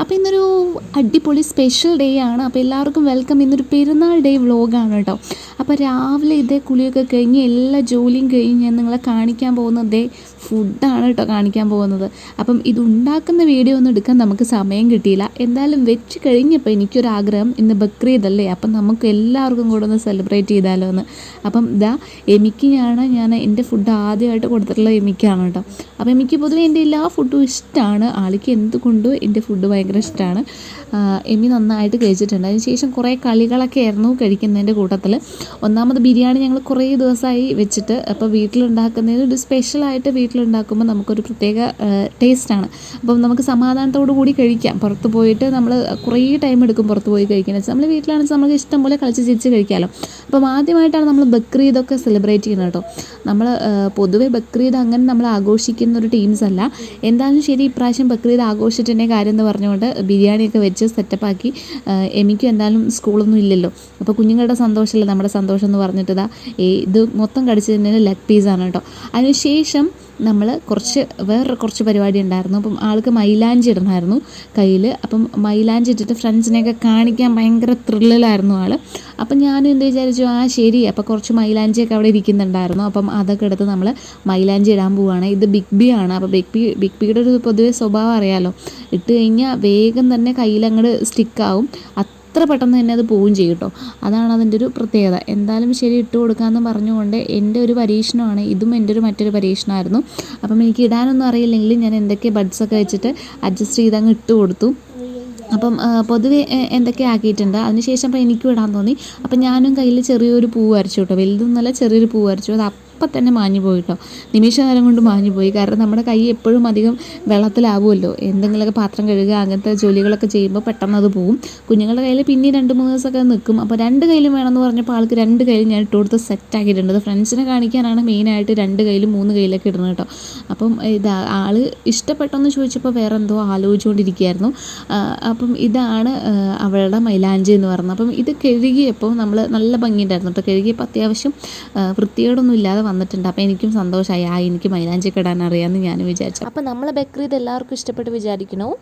അപ്പോൾ ഇന്നൊരു അടിപൊളി സ്പെഷ്യൽ ഡേ ആണ്. അപ്പോൾ എല്ലാവർക്കും വെൽക്കം ഇന്നൊരു പെരുന്നാൾ ഡേ വ്ലോഗാണ് കേട്ടോ. അപ്പോൾ രാവിലെ ഇതേ കുളിയൊക്കെ കഴിഞ്ഞ് എല്ലാ ജോലിയും കഴിഞ്ഞ് ഞാൻ നിങ്ങളെ കാണിക്കാൻ പോകുന്നത് ദേ ഫുഡാണ് കേട്ടോ കാണിക്കാൻ പോകുന്നത്. അപ്പം ഇതുണ്ടാക്കുന്ന വീഡിയോ ഒന്നും എടുക്കാൻ നമുക്ക് സമയം കിട്ടിയില്ല. എന്തായാലും വെച്ച് കഴിഞ്ഞപ്പോൾ എനിക്കൊരാഗ്രഹം ഇന്ന് ബക്രീദല്ലേ? അപ്പം നമുക്ക് എല്ലാവർക്കും കൂടെ ഒന്ന് സെലിബ്രേറ്റ് ചെയ്താലോ എന്ന് അപ്പം ഇതാ എമിക്കാണ് ഞാൻ എന്റെ ഫുഡ് ആദ്യമായിട്ട് കൊടുത്തിട്ടുള്ള എമിക്കാണ് കേട്ടോ. അപ്പോൾ എനിക്ക് പൊതുവേ എന്റെ എല്ലാ ഫുഡും ഇഷ്ടമാണ് ആൾക്ക് എന്തുകൊണ്ടും എന്റെ ഫുഡ് ഭയങ്കര ഇഷ്ടമാണ് എമി നന്നായിട്ട് കഴിച്ചിട്ടുണ്ട്. അതിനുശേഷം കുറേ കളികളൊക്കെ ആയിരുന്നു കഴിക്കുന്നതിന്റെ കൂട്ടത്തിൽ ഒന്നാമത് ബിരിയാണി ഞങ്ങൾ കുറേ ദിവസമായി വെച്ചിട്ട് അപ്പോൾ വീട്ടിലുണ്ടാക്കുന്നതിന് ഒരു സ്പെഷ്യലായിട്ട് വീട്ടിലുണ്ടാക്കുമ്പോൾ നമുക്കൊരു പ്രത്യേക ടേസ്റ്റാണ് അപ്പം നമുക്ക് സമാധാനത്തോടു കൂടി കഴിക്കാം. പുറത്ത് പോയിട്ട് നമ്മൾ കുറേ ടൈം എടുക്കും പുറത്ത് പോയി കഴിക്കുന്നത് നമ്മൾ വീട്ടിലാണെങ്കിൽ നമുക്ക് ഇഷ്ടം പോലെ കളിച്ച് ചിരിച്ച് കഴിക്കാമല്ലോ അപ്പം ആദ്യമായിട്ടാണ് നമ്മൾ ബക്രീദൊക്കെ സെലിബ്രേറ്റ് ചെയ്യുന്നത് കേട്ടോ. നമ്മൾ പൊതുവെ ബക്രീദ് അങ്ങനെ നമ്മൾ ആഘോഷിക്കുന്ന ഒരു ടീംസ് അല്ല എന്തായാലും ശരി ഇപ്രാവശ്യം ബക്രീദ് ആഘോഷിച്ചിട്ടുണ്ടെങ്കിൽ കാര്യം എന്ന് പറഞ്ഞുകൊണ്ട് ബിരിയാണിയൊക്കെ വെച്ച് സെറ്റപ്പാക്കി എമിക്കും എന്തായാലും സ്കൂളൊന്നും ഇല്ലല്ലോ. അപ്പോൾ കുഞ്ഞുങ്ങളുടെ സന്തോഷമല്ല നമ്മുടെ സന്തോഷം എന്ന് പറഞ്ഞിട്ട് ഇതാ ഇത് മൊത്തം കടിച്ചു തന്നെ ലെഗ് പീസാണ് കേട്ടോ അതിനുശേഷം നമ്മൾ കുറച്ച് വേറെ കുറച്ച് പരിപാടി ഉണ്ടായിരുന്നു. അപ്പം ആൾക്ക് മൈലാഞ്ചി ഇടണമായിരുന്നു കയ്യിൽ അപ്പം മൈലാഞ്ചി ഇട്ടിട്ട് ഫ്രണ്ട്സിനെയൊക്കെ കാണിക്കാൻ ഭയങ്കര ത്രില്ലിലായിരുന്നു ആൾ അപ്പം ഞാനും എന്ത് വിചാരിച്ചു? ആ ശരി. അപ്പം കുറച്ച് മൈലാഞ്ചിയൊക്കെ അവിടെ ഇരിക്കുന്നുണ്ടായിരുന്നു. അപ്പം അതൊക്കെ എടുത്ത് നമ്മൾ മൈലാഞ്ചി ഇടാൻ പോവുകയാണ് ഇത് ബിഗ് ബി ആണ്. അപ്പോൾ ബിഗ് ബി ബിഗ് ബിയുടെ ഒരു പൊതുവേ സ്വഭാവം അറിയാമല്ലോ ഇട്ട് കഴിഞ്ഞാൽ വേഗം തന്നെ കയ്യിലങ്ങോട്ട് സ്റ്റിക്കാവും. അത്ര പെട്ടെന്ന് തന്നെ അത് പോവുകയും ചെയ്യും കേട്ടോ. അതാണ് അതിന്റെ ഒരു പ്രത്യേകത. എന്തായാലും ശരി ഇട്ട് കൊടുക്കാമെന്ന് പറഞ്ഞുകൊണ്ട് എന്റെ ഒരു പരീക്ഷണമാണ്. ഇതും എന്റെ ഒരു മറ്റൊരു പരീക്ഷണമായിരുന്നു. അപ്പം എനിക്ക് ഇടാനൊന്നും അറിയില്ലെങ്കിലും ഞാൻ എന്തൊക്കെ ബഡ്സൊക്കെ വെച്ചിട്ട് അഡ്ജസ്റ്റ് ചെയ്ത് അങ്ങ് ഇട്ട് കൊടുത്തു. അപ്പം പൊതുവെ എന്തൊക്കെ ആക്കിയിട്ടുണ്ട്. അതിനുശേഷം അപ്പോൾ എനിക്കും ഇടാൻ തോന്നി. അപ്പം ഞാനും കയ്യിൽ ചെറിയൊരു പൂ വരച്ചു കേട്ടോ. വലുതൊന്നുമല്ല ചെറിയൊരു പൂ വരച്ചു. അത് അപ്പം തന്നെ മാഞ്ഞു പോയിട്ടോ. നിമിഷ നേരം കൊണ്ട് മാഞ്ഞു പോയി. കാരണം നമ്മുടെ കൈ എപ്പോഴും അധികം വെള്ളത്തിലാവുമല്ലോ. എന്തെങ്കിലുമൊക്കെ പാത്രം കഴുകുക അങ്ങനത്തെ ജോലികളൊക്കെ ചെയ്യുമ്പോൾ പെട്ടെന്ന് അത് പോവും. കുഞ്ഞുങ്ങളുടെ കയ്യിൽ പിന്നെ രണ്ട് മൂന്ന് ദിവസമൊക്കെ നിൽക്കും. അപ്പോൾ രണ്ട് കയ്യിലും വേണമെന്ന് പറഞ്ഞപ്പോൾ ആൾക്ക് രണ്ട് കയ്യിൽ ഞാൻ ഇട്ട് കൊടുത്ത് സെറ്റ് ആക്കിയിട്ടുണ്ട്. ഫ്രണ്ട്സിനെ കാണിക്കാനാണ് മെയിനായിട്ട് രണ്ട് കയ്യിലും മൂന്ന് കയ്യിലൊക്കെ ഇടുന്നത് കേട്ടോ. അപ്പം ഇത് ആൾ ഇഷ്ടപ്പെട്ടെന്ന് ചോദിച്ചപ്പോൾ വേറെ എന്തോ ആലോചിച്ചുകൊണ്ടിരിക്കുകയായിരുന്നു അപ്പം ഇതാണ് അവളുടെ മൈലാഞ്ചി എന്ന് പറയുന്നത്. അപ്പം ഇത് കഴുകിയപ്പോൾ നമ്മൾ നല്ല ഭംഗിയുണ്ടായിരുന്നു. കേട്ടോ കഴുകിയപ്പോൾ അത്യാവശ്യം വൃത്തികേടൊന്നും ഇല്ലാതെ വന്നിട്ടുണ്ട്. അപ്പോൾ എനിക്കും സന്തോഷമായി. ആ എനിക്ക് മൈലാഞ്ചി കിടാൻ അറിയാമെന്ന് ഞാൻ വിചാരിച്ചു. അപ്പോൾ നമ്മളെ ബക്രീദ് എല്ലാവർക്കും ഇഷ്ടപ്പെട്ട് വിചാരിക്കണോ?